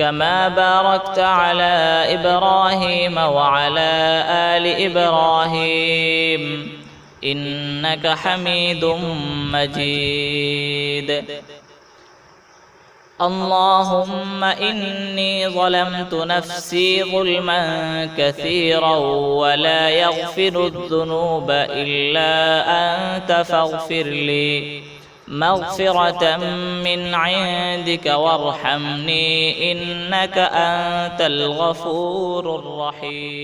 كما باركت على إبراهيم وعلى آل إبراهيم إنك حميد مجيد. اللهم إني ظلمت نفسي ظلما كثيرا ولا يغفر الذنوب إلا أنت فاغفر لي. مغفرة من عندك وارحمني إنك أنت الغفور الرحيم.